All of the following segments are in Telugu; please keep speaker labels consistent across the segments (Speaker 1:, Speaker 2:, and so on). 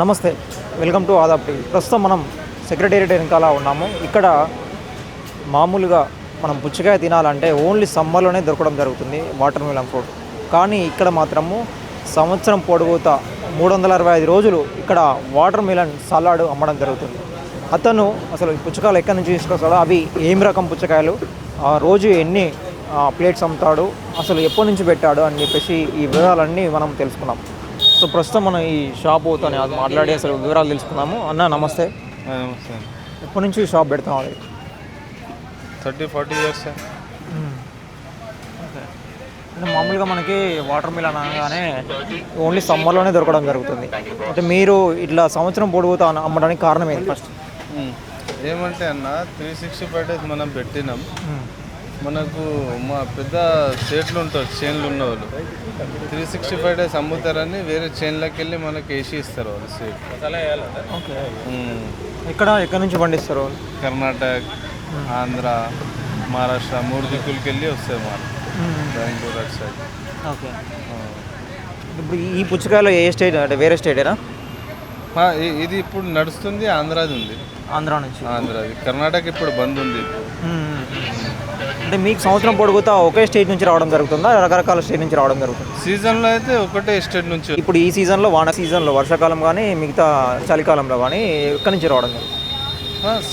Speaker 1: నమస్తే వెల్కమ్ టు ఆదాబ్ టీవీ. ప్రస్తుతం మనం సెక్రటేరియట్ వెనకాల ఉన్నాము. ఇక్కడ మామూలుగా మనం పుచ్చకాయ తినాలంటే ఓన్లీ సమ్మర్లోనే దొరకడం జరుగుతుంది వాటర్ మిలన్ ఫ్రూట్. కానీ ఇక్కడ మాత్రము సంవత్సరం పొడుగుతా మూడు వందల అరవై ఐదు రోజులు ఇక్కడ వాటర్ మిలన్ సలాడ్ అమ్మడం జరుగుతుంది. అతను అసలు ఈ పుచ్చకాయలు ఎక్కడి నుంచి తీసుకొస్తాడో అవి ఏం రకం పుచ్చకాయలు ఆ రోజు ఎన్ని ప్లేట్స్ అమ్ముతాడు అసలు ఎప్పటి నుంచి పెట్టాడు అని చెప్పేసి ఈ వివరాలన్నీ మనం తెలుసుకున్నాం. సో ప్రస్తుతం మనం ఈ షాప్ తోని అది మాట్లాడి అసలు వివరాలు తెలుసుకుందాము. అన్న నమస్తే.
Speaker 2: నమస్తే.
Speaker 1: ఎప్పటి నుంచి ఈ షాప్ పెడతాం అది?
Speaker 2: Thirty forty
Speaker 1: years. అంటే మామూలుగా మనకి వాటర్ మిలన్ అనగానే ఓన్లీ సమ్మర్లోనే దొరకడం జరుగుతుంది. అంటే మీరు ఇట్లా సంవత్సరం పొడుగుతా అమ్మడానికి కారణం ఏంటి ఫస్ట్
Speaker 2: ఏమంటే అన్న త్రీ సిక్స్టీ ఫైవ్ డేస్ మనం పెట్టినాం. మనకు మా పెద్ద సేట్లు ఉంటారు చైన్లు ఉన్న వాళ్ళు. త్రీ సిక్స్టీ ఫైవ్ డేస్ అమ్ముతారని వేరే చైన్లోకి వెళ్ళి మనకి వేసి ఇస్తారు వాళ్ళు సేట్
Speaker 1: ఎక్కడ ఎక్కడి నుంచి పండిస్తారు
Speaker 2: కర్ణాటక ఆంధ్ర మహారాష్ట్ర మూడు దిక్కులకి వెళ్ళి వస్తాయి మాకు బెంగళూరు అటు సైడ్
Speaker 1: ఓకే. ఇప్పుడు ఈ పుచ్చకాయలో ఏ స్టేట్ అంటే వేరే స్టేటేనా?
Speaker 2: ఇది ఇప్పుడు నడుస్తుంది ఆంధ్రాది ఉంది.
Speaker 1: ఆంధ్ర నుంచి.
Speaker 2: ఆంధ్రాది. కర్ణాటక ఇప్పుడు బంద్ ఉంది. ఇప్పుడు.
Speaker 1: అంటే మీకు సంవత్సరం పొడుగుతా ఒకే స్టేట్ నుంచి రావడం జరుగుతుందా? రకరకాల స్టేట్ నుంచి రావడం జరుగుతుంది?
Speaker 2: సీజన్లో అయితే ఒకటే ఎస్టేట్ నుంచి.
Speaker 1: ఇప్పుడు ఈ సీజన్లో వాన సీజన్లో వర్షాకాలం కానీ మిగతా చలికాలంలో కానీ ఎక్కడి నుంచి రావడం జరుగుతుంది?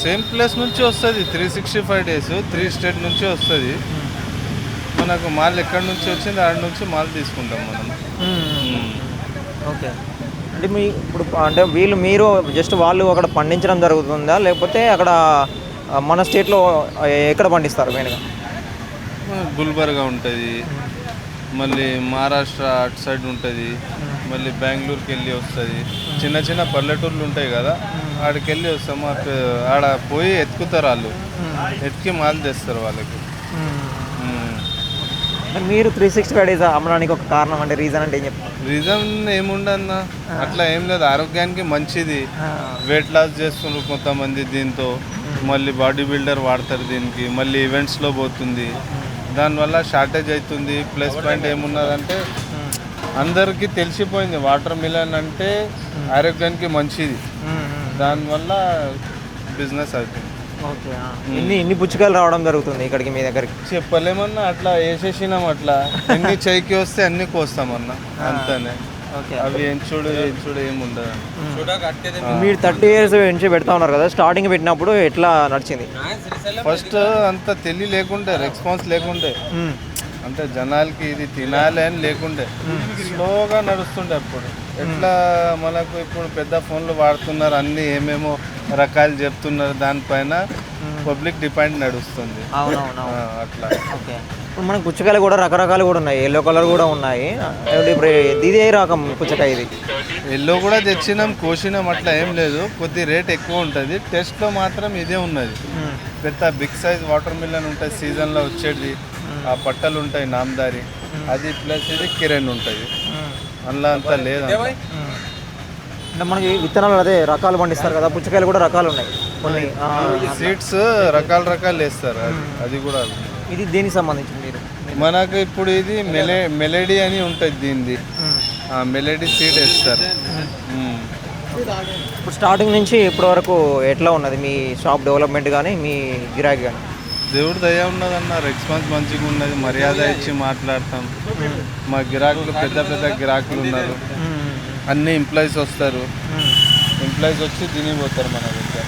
Speaker 2: సేమ్ ప్లేస్ నుంచి వస్తుంది. Three sixty five days three state నుంచి వస్తుంది. మనకు మాల్ ఎక్కడి నుంచి వచ్చింది ఆడ నుంచి మాల్ తీసుకుంటాం మనం.
Speaker 1: ఓకే. అంటే మీ ఇప్పుడు అంటే వీళ్ళు మీరు జస్ట్ వాళ్ళు అక్కడ పండించడం జరుగుతుందా? లేకపోతే అక్కడ మన స్టేట్లో ఎక్కడ పండిస్తారు మెయిన్గా
Speaker 2: గుల్బర్గా ఉంటుంది. మళ్ళీ మహారాష్ట్ర అటు సైడ్ ఉంటుంది. మళ్ళీ బెంగళూరుకి వెళ్ళి వస్తుంది. చిన్న చిన్న పల్లెటూర్లు ఉంటాయి కదా ఆడికి వెళ్ళి వస్తాం మా పే- ఆడ పోయి ఎత్తుకుతారు వాళ్ళు. ఎత్తుకి మాల్ తెస్తారు వాళ్ళకి.
Speaker 1: మీరు త్రీ సిక్స్టీ ఫైవ్ డేస్ అమ్మడానికి ఒక కారణం అంటే రీజన్ అంటే ఏం చెప్తారు
Speaker 2: రీజన్ ఏముండన్న? అట్లా ఏం లేదు. ఆరోగ్యానికి మంచిది. వెయిట్ లాస్ చేస్తున్నారు కొంతమంది దీంతో. మళ్ళీ బాడీ బిల్డర్ వాడతారు దీనికి. మళ్ళీ ఈవెంట్స్లో పోతుంది. దానివల్ల షార్టేజ్ అవుతుంది ప్లస్ పాయింట్ ఏమున్నదంటే అందరికీ తెలిసిపోయింది వాటర్ మిలన్ అంటే ఆరోగ్యానికి మంచిది. దానివల్ల బిజినెస్ అవుతుంది
Speaker 1: ఓకే ఇన్ని ఇన్ని పుచ్చకాయలు రావడం జరుగుతుంది ఇక్కడికి మీ దగ్గరికి?
Speaker 2: చెప్పలేమన్నా అట్లా వేసేసినాం అట్లా. ఎన్ని చైకి వస్తే అన్ని కోస్తామన్నా అంతనే. అవి ఎంచుడు ఎంచుడు ఏముండదు.
Speaker 1: మీరు థర్టీ ఇయర్స్ నుంచి పెడతా ఉన్నారు కదా స్టార్టింగ్ పెట్టినప్పుడు ఎట్లా నడిచింది?
Speaker 2: ఫస్ట్ అంత తెలివి లేకుండే రెస్పాన్స్ లేకుండే.
Speaker 1: మ్మ్.
Speaker 2: అంటే జనాలకి ఇది తినాలి అని లేకుండే. స్లోగా నడుస్తుండే అప్పుడు. ఎట్లా మనకు ఇప్పుడు పెద్ద ఫోన్లు వాడుతున్నారు అన్ని ఏమేమో రకాలు చెప్తున్నారు దానిపైన పబ్లిక్ డిపెండ్ నడుస్తుంది. అట్లా.
Speaker 1: ఓకే. ఇప్పుడు మనకు పుచ్చకాయలు కూడా రకరకాలు కూడా ఉన్నాయి. ఎల్లో కలర్ కూడా ఉన్నాయి. ఇప్పుడు ఇది ఏ రకం పుచ్చకాయ ఇది?
Speaker 2: ఎల్లో కూడా తెచ్చినాం కోసినాం అట్లా ఏం లేదు. కొద్ది రేట్ ఎక్కువ ఉంటుంది. టెస్ట్లో మాత్రం ఇదే ఉన్నది. పెద్ద బిగ్ సైజ్ వాటర్ మిలన్ ఉంటుంది సీజన్లో వచ్చేది. ఆ పట్టలు ఉంటాయి నామదారి అది ప్లస్ ఇది కిరణ్ ఉంటుంది. అందులో అంతా లేదు.
Speaker 1: అంటే మనకి విత్తనాలు అదే రకాలు పండిస్తారు కదా పుచ్చకాయలు కూడా రకాలు ఉన్నాయి. కొన్ని
Speaker 2: సీడ్స్ రకాల రకాలు వేస్తారు అది కూడా
Speaker 1: ఇది దేనికి సంబంధించింది మీరు?
Speaker 2: మనకు ఇప్పుడు ఇది మెలే మెలడీ అని ఉంటుంది దీనిది. మెలడీ సీడ్ వేస్తారు.
Speaker 1: ఇప్పుడు స్టార్టింగ్ నుంచి ఇప్పటి వరకు ఎట్లా ఉన్నది? మీ షాప్ డెవలప్మెంట్ కానీ మీ గిరాకీ కానీ
Speaker 2: దేవుడు దయ ఉన్నదన్న రెస్పాన్స్ మంచిగా ఉన్నది మర్యాద ఇచ్చి మాట్లాడతాం. మా గిరాకులు పెద్ద పెద్ద గిరాకులు ఉన్నారు. అన్ని ఎంప్లాయీస్ వస్తారు. ఎంప్లాయీస్ వచ్చి తినిపోతారు మన దగ్గర.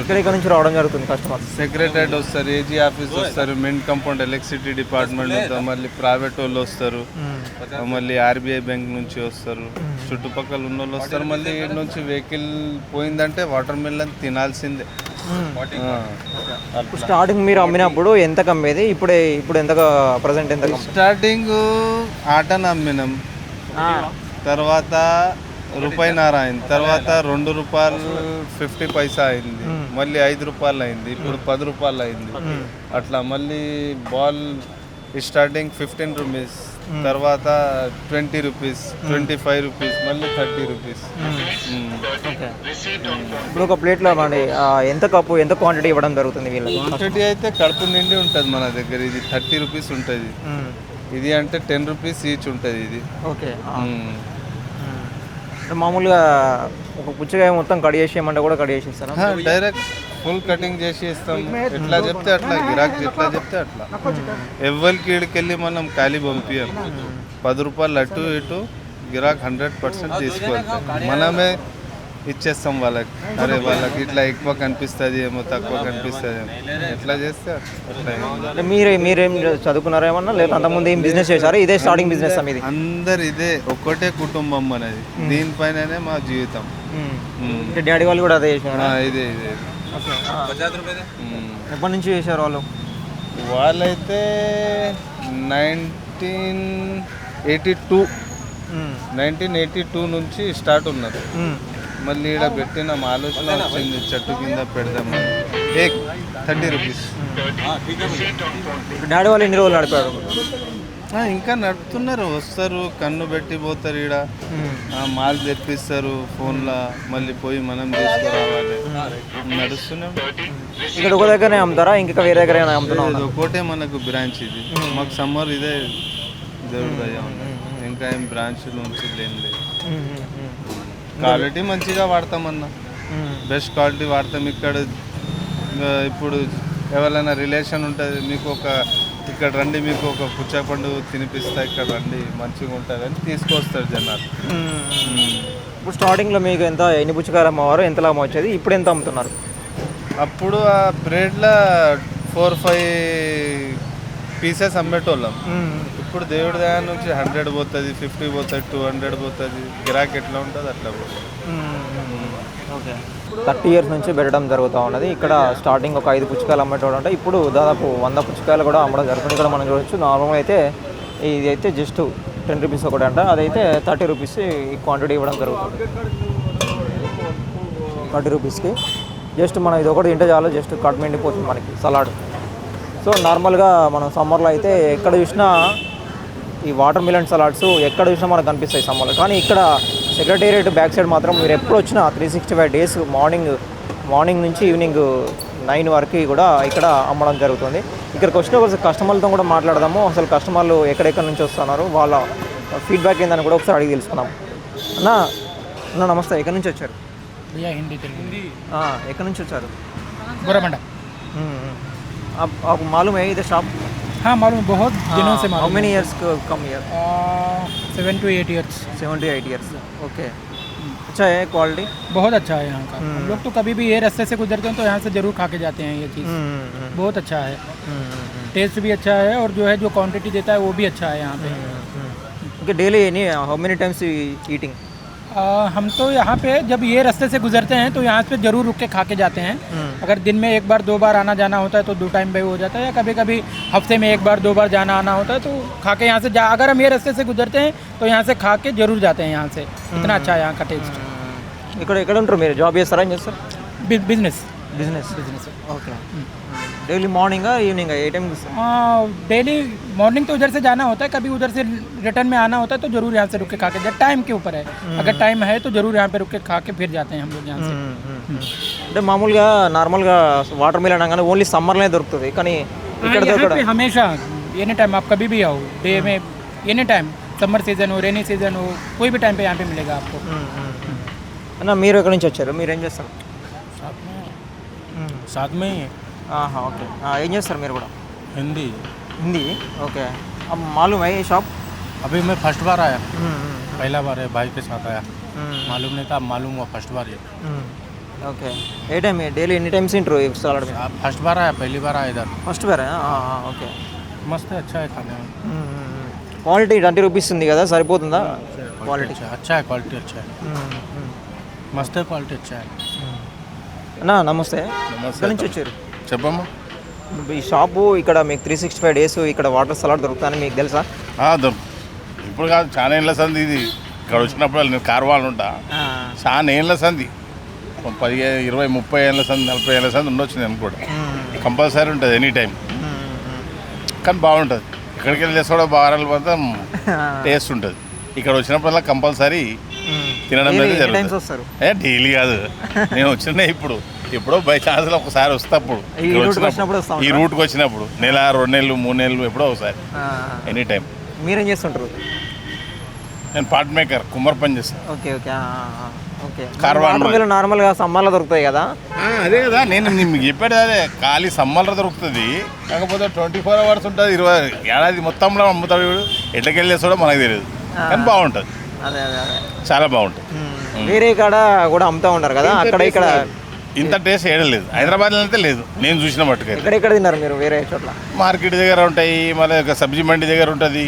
Speaker 1: ఎక్కడెక్కడ నుంచి రావడం జరుగుతుంది కస్టమర్స్
Speaker 2: సెక్రటరేట్ వస్తారు ఏజీ ఆఫీస్ వస్తారు మెయిన్ కంపౌండ్ ఎలక్ట్రిసిటీ డిపార్ట్మెంట్ వస్తారు మళ్ళీ ప్రైవేట్ వాళ్ళు వస్తారు. మళ్ళీ ఆర్బీఐ బ్యాంక్ నుంచి వస్తారు. చుట్టుపక్కల ఉన్న వాళ్ళు వస్తారు. మళ్ళీ నుంచి వెహికల్ పోయిందంటే వాటర్ మిల్లన్ తినాల్సిందే. ఆ,
Speaker 1: ఇప్పుడు స్టార్టింగ్ మీరు అమ్మినప్పుడు ఎంత కమ్మేది? ఇప్పుడే ఇప్పుడు ఎంత ప్రజెంట్ ఎంత
Speaker 2: స్టార్టింగ్ ఆటను అమ్మినాం. తర్వాత రూపాయి నారాయణ తర్వాత రెండు రూపాయలు ఫిఫ్టీ పైసా అయింది మళ్ళీ ఐదు రూపాయలు అయింది ఇప్పుడు పది రూపాయలు అయింది. అట్లా మళ్ళీ బాల్ స్టార్టింగ్ ఫిఫ్టీన్ రూపీస్ తర్వాత twenty rupees twenty five rupees మళ్ళీ థర్టీ రూపీస్
Speaker 1: ఇప్పుడు ఒక ప్లేట్లో ఆ, ఎంత కప్పు ఎంత క్వాంటిటీ ఇవ్వడం జరుగుతుంది వీళ్ళకి?
Speaker 2: క్వాంటిటీ అయితే కడుపు నిండి ఉంటుంది మన దగ్గర ఇది థర్టీ రూపీస్ ఉంటుంది. ఇది అంటే టెన్ రూపీస్ ఈచ్ ఉంటుంది ఇది.
Speaker 1: ఓకే మామూలుగా ఒక పుచ్చకాయ మొత్తం కట్ చేసేయమంటే కూడా కట్ చేసేస్తారా?
Speaker 2: డైరెక్ట్ ఫుల్ కటింగ్ చేసి ఇస్తాం. ఎట్లా చెప్తే అట్లా గిరాక్ ఎట్లా చెప్తే అట్లా. ఎవరికి ఇడికెళ్ళి మనం ఖాళీ పంపించాం పది రూపాయలు అటు ఇటు గిరాక్ హండ్రెడ్ పర్సెంట్ తీసుకెళ్తాం మనమే ఇచ్చేస్తాం వాళ్ళకి. అరే వాళ్ళకి ఇట్లా ఎక్కువ కనిపిస్తుంది ఏమో తక్కువ కనిపిస్తుంది ఏమో. ఎట్లా చేస్తే.
Speaker 1: అంటే మీరే మీరేం చదువుకున్నారా ఏమన్నా? లేదా అంతకుముందు ఏం బిజినెస్ చేశారా? ఇదే స్టార్టింగ్ బిజినెస్ మీది?
Speaker 2: అందరు ఇదే ఒక్కటే కుటుంబం అనేది దీనిపైననే మా జీవితం.
Speaker 1: అంటే డాడీ వాళ్ళు కూడా అదే చేసినారా?
Speaker 2: ఆ, ఇదే ఇదే.
Speaker 1: ఎప్పటి నుంచి చేశారు వాళ్ళు?
Speaker 2: వాళ్ళైతే nineteen eighty
Speaker 1: two.
Speaker 2: Nineteen eighty two నుంచి స్టార్ట్ ఉన్నారు. మళ్ళీ ఇక్కడ పెట్టిన మా ఆలోచన వచ్చింది చెట్టు కింద పెడదామని ఏక్ థర్టీ రూపీస్.
Speaker 1: డాడీ వాళ్ళు ఎన్ని రోజులు నడిపారు?
Speaker 2: ఇంకా నడుపుతున్నారు వస్తారు కన్ను పెట్టి పోతారు ఈడ. మాల్ తెప్పిస్తారు ఫోన్లో మళ్ళీ పోయి మనం తీసుకురావాలి. నడుస్తున్నాం.
Speaker 1: ఇక్కడ ఒక దగ్గరనే అమ్ముతారా? ఇంకొక వేరే దగ్గర అమ్ముతున్నాం
Speaker 2: ఒకటే మనకు బ్రాంచ్ ఇది. మాకు సమ్మర్ ఇదే దేవుడి దయ ఇంకా ఏం బ్రాంచ్ నుంచి లేని లేదు క్వాలిటీ మంచిగా వాడతామన్నా. బెస్ట్ క్వాలిటీ వాడతాం. ఇక్కడ ఇప్పుడు ఎవరైనా రిలేషన్ ఉంటుంది మీకు ఒక ఇక్కడ రండి మీకు ఒక పుచ్చపండు తినిపిస్తా ఇక్కడ రండి మంచిగా ఉంటుంది అని తీసుకొస్తారు జనాలు.
Speaker 1: ఇప్పుడు స్టార్టింగ్లో మీకు ఎంత ఎన్ని పుచ్చకాయలు అమ్మవారు ఎంత లాభం వచ్చేది ఇప్పుడు ఎంత అమ్ముతున్నారు?
Speaker 2: అప్పుడు ఆ బ్రెడ్లో ఫోర్ ఫైవ్ పీసెస్ అమ్మేటోళ్ళం. ఇప్పుడు దేవుడి దయా నుంచి హండ్రెడ్ పోతుంది ఫిఫ్టీ పోతుంది టూ హండ్రెడ్ పోతుంది గిరాక్ ఎట్లా ఉంటుంది అట్లా పోతుంది.
Speaker 1: ఓకే థర్టీ ఇయర్స్ నుంచి పెట్టడం జరుగుతూ ఉన్నది. ఇక్కడ స్టార్టింగ్ ఒక ఐదు పుచ్చకాయలు అమ్మేటోడు అంటే ఇప్పుడు దాదాపు వంద పుచ్చకాయలు కూడా అమ్మడం జరుగుతుంది. ఇక్కడ మనం చూడొచ్చు నార్మల్గా అయితే ఇది అయితే జస్ట్ టెన్ రూపీస్ ఒకటి అంట అదైతే థర్టీ రూపీస్ ఈ క్వాంటిటీ ఇవ్వడం జరుగుతుంది. థర్టీ రూపీస్కి. జస్ట్ మనం ఇది ఒకటి తింటే చాలు జస్ట్ కట్ నిండిపోతుంది మనకి సలాడ్. సో నార్మల్గా మనం సమ్మర్లో అయితే ఎక్కడ చూసినా ఈ వాటర్ మిలన్ సలాడ్స్ ఎక్కడ చూసినా మనకు కనిపిస్తాయి సమ్మర్లో. కానీ ఇక్కడ సెక్రటేరియట్ బ్యాక్ సైడ్ మాత్రం మీరు ఎప్పుడు వచ్చినా three sixty five days morning morning నుంచి ఈవినింగ్ నైన్ వరకు కూడా ఇక్కడ అమ్మడం జరుగుతుంది. ఇక్కడికి వచ్చిన ఒకసారి కస్టమర్లతో కూడా మాట్లాడదాము. అసలు కస్టమర్లు ఎక్కడెక్కడ నుంచి వస్తున్నారు? వాళ్ళ ఫీడ్బ్యాక్ ఏందని కూడా ఒకసారి అడిగి తెలుసుకున్నాం అన్న అన్న నమస్తే. ఎక్కడి నుంచి వచ్చారు? ఎక్కడి నుంచి వచ్చారు? మాలు మాలూమే షాప్ है
Speaker 3: हाँ मालूम है, बहुत दिनों से
Speaker 1: हाउ
Speaker 3: मालूम
Speaker 1: many years come year
Speaker 3: seven to eight years
Speaker 1: seven to eight years okay अच्छा है क्वालिटी
Speaker 3: बहुत अच्छा है यहाँ का। हम लोग तो कभी भी ये रास्ते से गुजरते हैं तो यहाँ से ज़रूर खा के जाते हैं ये चीज़। बहुत अच्छा है। टेस्ट भी अच्छा है और जो है जो क्वांटिटी देता है वो भी अच्छा है यहाँ पे।
Speaker 1: डेली नहीं हाउ मेनी टाइम्स ईटिंग
Speaker 3: आ, हम तो यहाँ पे जब ये रास्ते से गुजरते हैं तो यहाँ पे ज़रूर रुक के खा के जाते हैं अगर दिन में एक बार दो बार आना जाना होता है तो दो टाइम पे हो जाता है या कभी कभी हफ्ते में एक बार दो बार जाना आना होता है तो खा के यहाँ से जा अगर हम ये रास्ते से गुजरते हैं तो यहाँ से खा के जरूर जाते हैं यहाँ से इतना अच्छा है यहाँ का टेस्ट
Speaker 1: ఇక్కడ ఎక్కడ ఉంటారు మీరు జాబ్ చేస్తారా ఏం చేస్తారు
Speaker 3: business
Speaker 1: business business okay daily morning evening ఏ టైం
Speaker 3: डेली मॉर्निंग तो उधर से जाना होता है कभी उधर से रिटर्न में आना होता है तो जरूर यहाँ से रुक के खा के जाए टाइम के ऊपर है अगर टाइम है तो जरूर यहाँ पे रुक के खा के फिर जाते हैं हम लोग यहाँ से
Speaker 1: అంటే మామూలుగా నార్మల్గా వాటర్ మిల్ అనగానే ఓన్లీ సమ్మర్లోనే దొరుకుతుంది కానీ ఇక్కడ
Speaker 3: हाँ, यहाँ
Speaker 1: దొరకడం
Speaker 3: पे हमेशा एनी टाइम आप कभी भी आओ डे में एनी टाइम समर सीजन हो रेनी सीजन हो कोई भी टाइम पे यहाँ पे मिलेगा आपको
Speaker 1: అన్న మీరు ఎక్కడి నుంచి వచ్చారు మీరు ఏం చేస్తారు
Speaker 4: साथ में ही है
Speaker 1: ఆహా, ఓకే ఆ, ఏం చేస్తారు మీరు కూడా
Speaker 4: हिंदी
Speaker 1: हिंदी ओके अब मालूम है ये शॉप
Speaker 4: अभी मैं फर्स्ट बार आया पहला बार है भाई के साथ आया
Speaker 1: हम्म।
Speaker 4: मालूम नहीं था अब मालूम हुआ फर्स्ट बार है
Speaker 1: ఓకే ఏ టైం డైలీ ఎన్ని టైమ్స్ తింటారు ఈ సలాడ్ మీద
Speaker 4: आप फर्स्ट बार आया पहली बार आया इधर
Speaker 1: ఫస్ట్ వేరే ఓకే
Speaker 4: मस्त है अच्छा है खाने में
Speaker 1: క్వాలిటీ ట్వంటీ రూపీస్ ఉంది కదా సరిపోతుందా క్వాలిటీ
Speaker 4: अच्छा अच्छा है क्वालिटी अच्छा है मस्त है क्वालिटी अच्छा है
Speaker 1: అన్నా నమస్తే ఎక్కడి నుంచి వచ్చారు
Speaker 2: చెప్పమ్మా.
Speaker 1: ఈ షాపు ఇక్కడ మీకు త్రీ సిక్స్టీ ఫైవ్ డేస్ ఇక్కడ వాటర్ సలాడ్ దొరుకుతుందని మీకు తెలుసా?
Speaker 5: ఇప్పుడు కాదు చాలా ఏళ్ళ సంది ఇది. ఇక్కడ వచ్చినప్పుడు నేను కార్వాలు ఉంటా చాలా ఏళ్ళ సంది. పదిహేను ఇరవై ముప్పై ఏళ్ళ సంది నలభై ఏళ్ళ సంది ఉండొచ్చు నేను కూడా కంపల్సరీ ఉంటుంది ఎనీ టైం కానీ బాగుంటుంది. ఇక్కడికి వెళ్ళి కూడా బాగారాలు మాత్రం టేస్ట్ ఉంటుంది. ఇక్కడ వచ్చినప్పుడల్లా కంపల్సరీ తినడం అనేది జరుగుతుంది. ఏ డైలీ కాదు. నేను వచ్చిన ఇప్పుడు. ఎప్పుడో బై ఛాన్స్లో ఒకసారి వస్తా అప్పుడు
Speaker 1: ఈ రూట్కి
Speaker 5: వచ్చినప్పుడు- నెల రెండు నెలలు మూడు నెలలు ఎప్పుడో ఒకసారి. ఎనీ టైం
Speaker 1: మీరేం చేస్తుంటారు?
Speaker 5: నేను పార్ట్ మేకర్ కుమ్మర్ పని చేస్తాను
Speaker 1: ఓకే ఓకే ఓకే.
Speaker 5: కార్వాన్
Speaker 1: నార్మల్గా సమ్మర్లో దొరుకుతాయి కదా?
Speaker 5: అదే కదా. నేను మీకు చెప్పాడు అదే. ఖాళీ సమ్మర్లో దొరుకుతుంది. కాకపోతే ట్వంటీ ఫోర్ అవర్స్ ఉంటుంది ఇరవై ఏడాది మొత్తంలో అమ్ముతాడు వీడు. ఎట్లకి వెళ్ళేస్తాడో మనకు తెలియదు. కానీ బాగుంటుంది.
Speaker 1: అదే అదే అదే.
Speaker 5: చాలా బాగుంటుంది.
Speaker 1: వేరే కాడ కూడా అమ్ముతా ఉంటారు కదా? అక్కడ ఇక్కడ
Speaker 5: ఇంత టేస్ట్ ఏడలేదు హైదరాబాద్లో అయితే లేదు. నేను చూసిన మట్టుకైతే.
Speaker 1: ఎక్కడెక్కడ తిన్నారు మీరు వేరే చోట్ల?
Speaker 5: మార్కెట్ దగ్గర ఉంటాయి మళ్ళీ ఒక సబ్జీ మండి దగ్గర ఉంటుంది.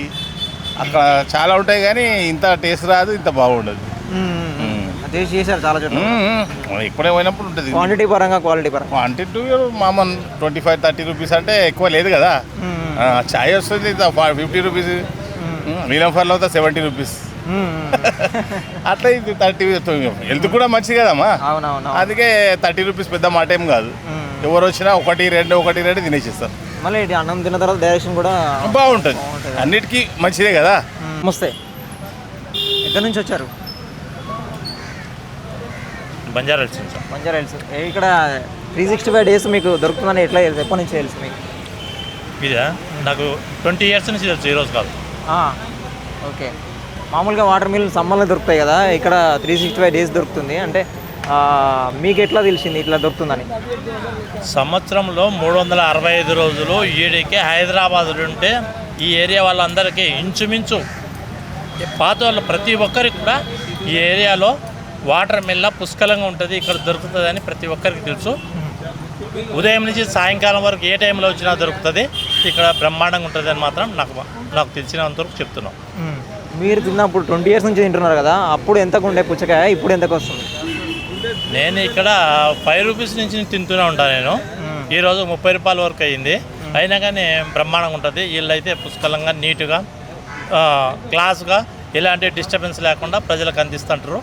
Speaker 5: అక్కడ చాలా ఉంటాయి కానీ ఇంత టేస్ట్ రాదు ఇంత బాగుండదు.
Speaker 1: టేస్ట్ చేశారు చాలా చోట్ల.
Speaker 5: ఇప్పుడే పోయినప్పుడు ఉంటుంది
Speaker 1: క్వాంటిటీ పరంగా క్వాలిటీ పరంగా.
Speaker 5: క్వాంటిటీ మామూలు ట్వంటీ ఫైవ్ థర్టీ రూపీస్ అంటే ఎక్కువ లేదు కదా. చాయ్ వస్తుంది ఫిఫ్టీ రూపీస్ నీలం ఫర్లో సెవెంటీ రూపీస్. అట్లా ఇది థర్టీ హెల్త్ కూడా మంచిది కదమ్మా.
Speaker 1: అవునవును
Speaker 5: అందుకే థర్టీ రూపీస్ పెద్ద మాట ఏం కాదు. ఎవరు వచ్చినా ఒకటి రెండు ఒకటి రెండు తినేసిస్తారు.
Speaker 1: మళ్ళీ అన్నం తిన్న తర్వాత డైరెక్షన్ కూడా
Speaker 5: బాగుంటుంది. అన్నిటికీ మంచిదే కదా.
Speaker 1: నమస్తే. ఎక్కడి నుంచి వచ్చారు?
Speaker 6: బంజారా హిల్స్ నుంచి.
Speaker 1: బంజారా హిల్స్. ఇక్కడ త్రీ సిక్స్టీ ఫైవ్ డేస్ మీకు దొరుకుతుందని ఎట్లా తెలుసు? ఎప్పటి నుంచి తెలుసు మీకు?
Speaker 6: ఇదా? నాకు ట్వంటీ ఇయర్స్ నుంచి తెలుసు ఈరోజు కాదు.
Speaker 1: ఆ, ఓకే. మామూలుగా వాటర్ మిల్ సమ్మర్లో దొరుకుతాయి కదా ఇక్కడ త్రీ సిక్స్టీ ఫైవ్ డేస్ దొరుకుతుంది. అంటే మీకు ఎట్లా తెలిసింది ఇట్లా దొరుకుతుందని?
Speaker 6: సంవత్సరంలో మూడు వందల అరవై ఐదు రోజులు ఈడికి హైదరాబాద్ ఉంటే ఈ ఏరియా వాళ్ళందరికీ ఇంచుమించు పాత వాళ్ళు ప్రతి ఒక్కరికి కూడా ఈ ఏరియాలో వాటర్ మిల్ల పుష్కలంగా ఉంటుంది ఇక్కడ దొరుకుతుందని ప్రతి ఒక్కరికి తెలుసు. ఉదయం నుంచి సాయంకాలం వరకు ఏ టైంలో వచ్చినా దొరుకుతుంది. ఇక్కడ బ్రహ్మాండంగా ఉంటుంది అని మాత్రం నాకు నాకు తెలిసినంత వరకు చెప్తున్నాం
Speaker 1: మీరు తిన్నప్పుడు ట్వంటీ ఇయర్స్ నుంచి తింటున్నారు కదా అప్పుడు ఎంతకు ఉండే పుచ్చకాయ? ఇప్పుడు ఎంతకు వస్తుంది?
Speaker 6: నేను ఇక్కడ ఫైవ్ రూపీస్ నుంచి తింటూనే ఉంటాను నేను. ఈరోజు ముప్పై రూపాయల వరకు అయింది అయినా కానీ బ్రహ్మాండంగా ఉంటుంది. వీళ్ళైతే పుష్కలంగా నీట్గా క్లాస్గా ఎలాంటి డిస్టర్బెన్స్ లేకుండా ప్రజలకు అందిస్తుంటారు.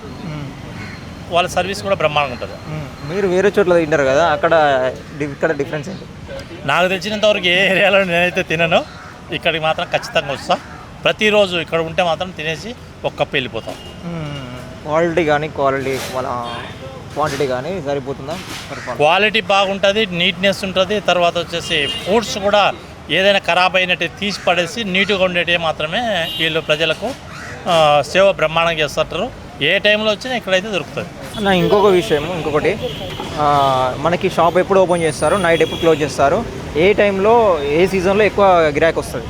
Speaker 6: వాళ్ళ సర్వీస్ కూడా బ్రహ్మాండంగా ఉంటుంది.
Speaker 1: మీరు వేరే చోట్ల తింటారు కదా అక్కడ ఇక్కడ డిఫరెన్స్ ఏంటి?
Speaker 6: నాకు తెలిసినంత వరకు ఏ ఏరియాలో నేనైతే తినను. ఇక్కడికి మాత్రం ఖచ్చితంగా వస్తా. ప్రతిరోజు ఇక్కడ ఉంటే మాత్రం తినేసి ఒక కప్పు వెళ్ళిపోతాం.
Speaker 1: క్వాలిటీ కానీ క్వాలిటీ వాళ్ళ క్వాంటిటీ కానీ సరిపోతుందా?
Speaker 6: క్వాలిటీ బాగుంటుంది నీట్నెస్ ఉంటుంది తర్వాత వచ్చేసి ఫుడ్స్ కూడా ఏదైనా ఖరాబ్ అయినట్టు తీసి పడేసి నీట్గా ఉండేటివి మాత్రమే వీళ్ళు ప్రజలకు సేవ బ్రహ్మాండంగా చేస్తుంటారు. ఏ టైంలో వచ్చినా ఇక్కడైతే దొరుకుతుంది.
Speaker 1: నా ఇంకొక విషయం ఇంకొకటి మనకి షాప్ ఎప్పుడు ఓపెన్ చేస్తారు నైట్ ఎప్పుడు క్లోజ్ చేస్తారు ఏ టైంలో ఏ సీజన్లో ఎక్కువ గిరాకీ వస్తుంది?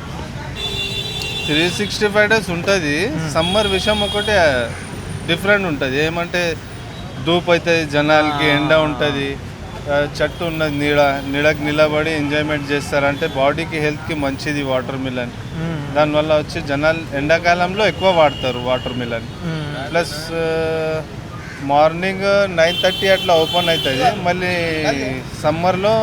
Speaker 2: త్రీ సిక్స్టీ ఫైవ్ డేస్ ఉంటుంది సమ్మర్ విషయం ఒకటి డిఫరెంట్ ఉంటుంది. ఏమంటే ధూప్ అవుతుంది జనాలకి ఎండ ఉంటుంది చెట్టు ఉన్నది నీడ నీడకి నిలబడి ఎంజాయ్మెంట్ చేస్తారంటే బాడీకి హెల్త్కి మంచిది వాటర్ మిలన్ దానివల్ల వచ్చి జనాలు ఎండాకాలంలో ఎక్కువ వాడతారు watermelon plus morning nine thirty అట్లా ఓపెన్ అవుతుంది మళ్ళీ సమ్మర్లో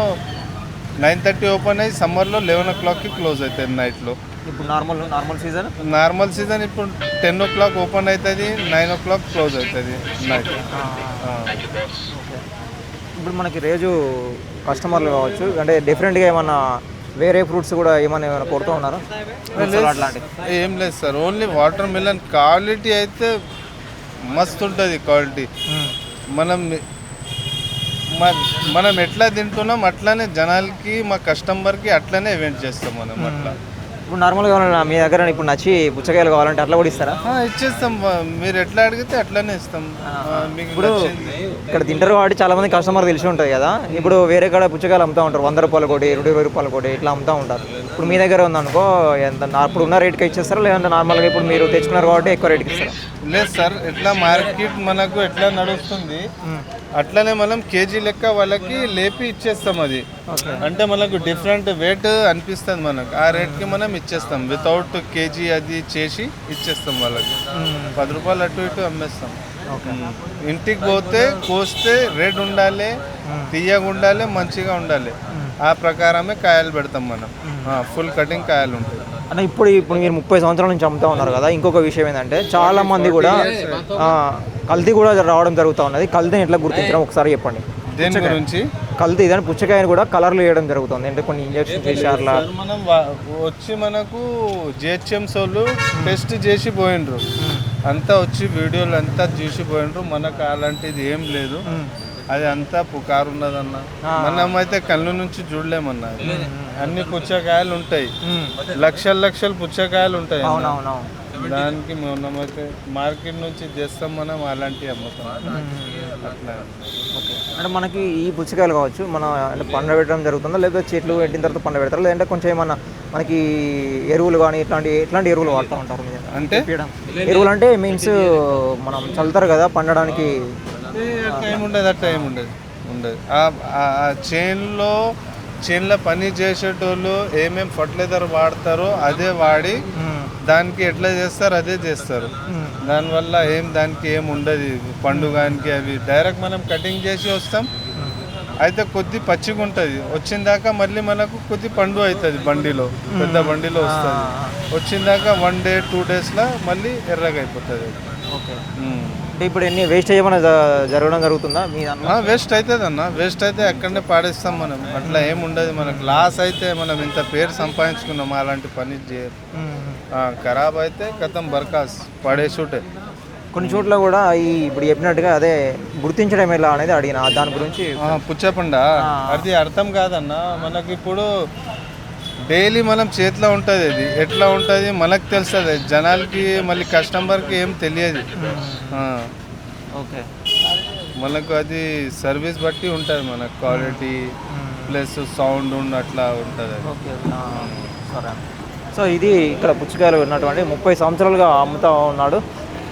Speaker 2: నైన్ థర్టీ ఓపెన్ అయ్యి సమ్మర్లో లెవెన్ ఓ క్లాక్కి క్లోజ్ అవుతుంది నైట్లో
Speaker 1: ఇప్పుడు normal normal season
Speaker 2: normal season ఇప్పుడు టెన్ ఓ క్లాక్ ఓపెన్ అవుతుంది నైన్ ఓ క్లాక్ క్లోజ్ అవుతుంది నైట్
Speaker 1: ఇప్పుడు మనకి రోజు కస్టమర్లు కావచ్చు అంటే డిఫరెంట్గా ఏమన్నా వేరే ఫ్రూట్స్ కూడా ఏమైనా ఏమైనా కొడుతూ ఉన్నారా?
Speaker 2: ఏం లేదు sir. Only watermelon quality అయితే మస్తు ఉంటుంది క్వాలిటీ మనం మ- మనం ఎట్లా తింటున్నాం అట్లానే జనాలకి మా కస్టమర్కి అట్లానే ఈవెంట్ చేస్తాం మనం అట్లా.
Speaker 1: ఇప్పుడు నార్మల్గా ఏమన్నా మీ దగ్గర ఇప్పుడు నచ్చి పుచ్చకాయలు కావాలంటే అట్లా కూడా ఇస్తారా?
Speaker 2: ఆ, ఇచ్చేస్తాం. మీరు ఎట్లా అడిగితే అట్లానే ఇస్తాం. ఆ, మీకు
Speaker 1: ఇప్పుడు
Speaker 2: నచ్చింది.
Speaker 1: ఇక్కడ తింటారు కాబట్టి చాలా మంది కస్టమర్ తెలిసి ఉంటుంది కదా. ఇప్పుడు వేరే కాడ పుచ్చకాయలు అమ్ముతూ ఉంటారు. వంద రూపాయలు కోటి రెండు ఇరవై రూపాయలు కోటి ఇట్లా అమ్ముతూ ఉంటారు. ఇప్పుడు మీ దగ్గర ఉందనుకో ఎంత ఇప్పుడు ఉన్న రేట్కి ఇచ్చేస్తారా? లేదంటే నార్మల్గా ఇప్పుడు మీరు తెచ్చుకున్నారు కాబట్టి ఎక్కువ రేట్కి ఇస్తారా?
Speaker 2: లేదు సార్ ఎట్లా మార్కెట్ మనకు ఎట్లా నడుస్తుంది అట్లనే మనం కేజీ లెక్క వాళ్ళకి లేపి ఇచ్చేస్తాం అది. అంటే మనకు డిఫరెంట్ వెయిట్ అనిపిస్తుంది మనకు. ఆ రేట్కి మనం ఇచ్చేస్తాం. వితౌట్ కేజీ అది చేసి ఇచ్చేస్తాం వాళ్ళకి. పది రూపాయలు అటు ఇటు అమ్మేస్తాం. ఇంటికి పోతే కోస్తే రేట్ ఉండాలి తీయగా ఉండాలి మంచిగా ఉండాలి. ఆ ప్రకారమే కాయలు పెడతాం మనం. ఫుల్ కటింగ్ కాయలు ఉంటాయి.
Speaker 1: అంటే ఇప్పుడు ఇప్పుడు మీరు ముప్పై సంవత్సరాల నుంచి అమ్ముతా ఉన్నారు కదా ఇంకొక విషయం ఏంటంటే చాలా మంది కూడా కల్తీ కూడా రావడం జరుగుతూ ఉన్నది. కల్తీని ఎట్లా గుర్తించడం? ఒకసారి చెప్పండి.
Speaker 2: దేని గురించి?
Speaker 1: కల్తీ ఇదని పుచ్చకాయని కూడా కలర్లు వేయడం జరుగుతుంది. అంటే కొన్ని ఇంజక్షన్
Speaker 2: సార్ మనం వచ్చి మనకు జిహెచ్ఎంస్ వాళ్ళు టెస్ట్ చేసి పోయిండ్రు. అంతా వచ్చి వీడియోలు అంతా చూసి పోయిండ్రు. మనకు అలాంటిది ఏం లేదు. అది అంతా పుకారు ఉన్నదన్న మనం అయితే కళ్ళు నుంచి చూడలేమన్నా. అన్ని పుచ్చకాయలు ఉంటాయి. లక్షల లక్షల పుచ్చకాయలు ఉంటాయి దానికి మనమైతే మార్కెట్ నుంచి తెస్తాం మనం అలాంటివి అమ్ముతాం. అట్లా.
Speaker 1: ఓకే. అంటే మనకి ఈ పుచ్చకాయలు కావచ్చు మన అంటే పండబెట్టడం జరుగుతుందా? లేదా చెట్లు పెట్టిన తర్వాత పండబెడతారా లేదంటే కొంచెం ఏమన్నా మనకి ఎరువులు కానీ ఇట్లాంటి ఎట్లాంటి ఎరువులు వాడుతూ ఉంటారు
Speaker 2: అంటే?
Speaker 1: ఎరువులు అంటే మీన్స్ మనం చల్లుతారు కదా పండడానికి.
Speaker 2: టైం ఉండదు ఆ టైం ఉండదు ఉండదు. ఆ- చైన్లో చైన్లో చేన్లో చేన్లో పని చేసేటోళ్ళు ఏమేమి ఫర్టిలైజర్ వాడతారో అదే వాడి దానికి ఎట్లా చేస్తారు అదే చేస్తారు. దానివల్ల ఏం దానికి ఏం ఉండదు. పండుగానికి అవి డైరెక్ట్ మనం కటింగ్ చేసి వస్తాం. అయితే కొద్ది పచ్చిగా ఉంటుంది వచ్చిన దాకా మళ్ళీ మనకు కొద్ది పండు అవుతుంది బండిలో పెద్ద బండిలో వస్తుంది. వచ్చిన దాకా వన్ డే టూ డేస్లో మళ్ళీ ఎర్రగా అయిపోతుంది
Speaker 1: ఓకే. అంటే ఇప్పుడు ఎన్ని వేస్టేజ్ ఏమైనా జరగడం జరుగుతుందా మీ
Speaker 2: వేస్ట్ అవుతుంది అన్న వేస్ట్ అయితే అక్కడనే పాడేస్తాం మనం. అట్లా ఏం ఉండదు మనకు. లాస్ అయితే మనం ఇంత పేరు సంపాదించుకున్నాం అలాంటి పని చేయరు ఖరాబ్ అయితే కథం బర్కాస్. పడేసుటే
Speaker 1: కొన్ని చోట్ల కూడా ఈ ఇప్పుడు చెప్పినట్టుగా అదే గుర్తించడం ఎలా అనేది అడిగిన. దాని గురించి
Speaker 2: ఆ, పుచ్చపండ. అది అర్థం కాదన్న. మనకి ఇప్పుడు డైలీ మనం చేతిలో ఉంటుంది అది. ఎట్లా ఉంటుంది మనకు తెలుస్తుంది. జనాలకి మళ్ళీ కస్టమర్కి ఏం తెలియదు.
Speaker 1: ఓకే.
Speaker 2: మనకు అది సర్వీస్ బట్టి ఉంటుంది మనకు క్వాలిటీ ప్లస్ సౌండ్ అట్లా ఉంటుంది
Speaker 1: సరే. సో ఇది ఇక్కడ పుచ్చకాయలు ఉన్నటువంటి ముప్పై సంవత్సరాలుగా అమ్ముతా ఉన్నాడు.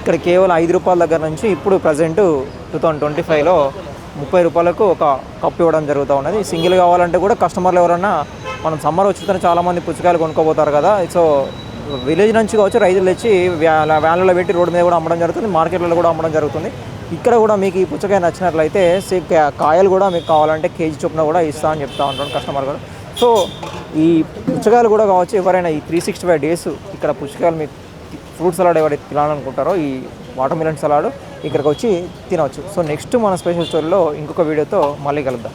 Speaker 1: ఇక్కడ కేవలం ఐదు రూపాయల దగ్గర నుంచి ఇప్పుడు ప్రజెంట్ టూ థౌజండ్ ట్వంటీ ఫైవ్లో ముప్పై రూపాయలకు ఒక కప్పు ఇవ్వడం జరుగుతూ ఉన్నది. సింగిల్ కావాలంటే కూడా కస్టమర్లు ఎవరన్నా మనం సమ్మర్ వచ్చిన చాలామంది పుచ్చకాయలు కొనుక్కోపోతారు కదా. సో విలేజ్ నుంచి కావచ్చు రైతులు తెచ్చి వ్యా- వ్యాన్లలో పెట్టి రోడ్డు మీద కూడా అమ్మడం జరుగుతుంది. మార్కెట్లలో కూడా అమ్మడం జరుగుతుంది. ఇక్కడ కూడా మీకు ఈ పుచ్చకాయ నచ్చినట్లయితే కాయలు కూడా మీకు కావాలంటే కేజీ చొప్పున కూడా ఇస్తా అని చెప్తా ఉంటాను కస్టమర్ కూడా సో ఈ పుచ్చకాయలు కూడా కావచ్చు ఎవరైనా ఈ త్రీ సిక్స్టీ ఫైవ్ డేస్ ఇక్కడ పుచ్చకాయలు మీకు ఫ్రూట్ సలాడ్ ఎవరైతే తినాలనుకుంటారో ఈ వాటర్ మిలన్ సలాడ్ ఇక్కడికి వచ్చి తినవచ్చు. సో నెక్స్ట్ మన స్పెషల్ స్టోరీలో ఇంకొక వీడియోతో మళ్ళీ కలుద్దాం.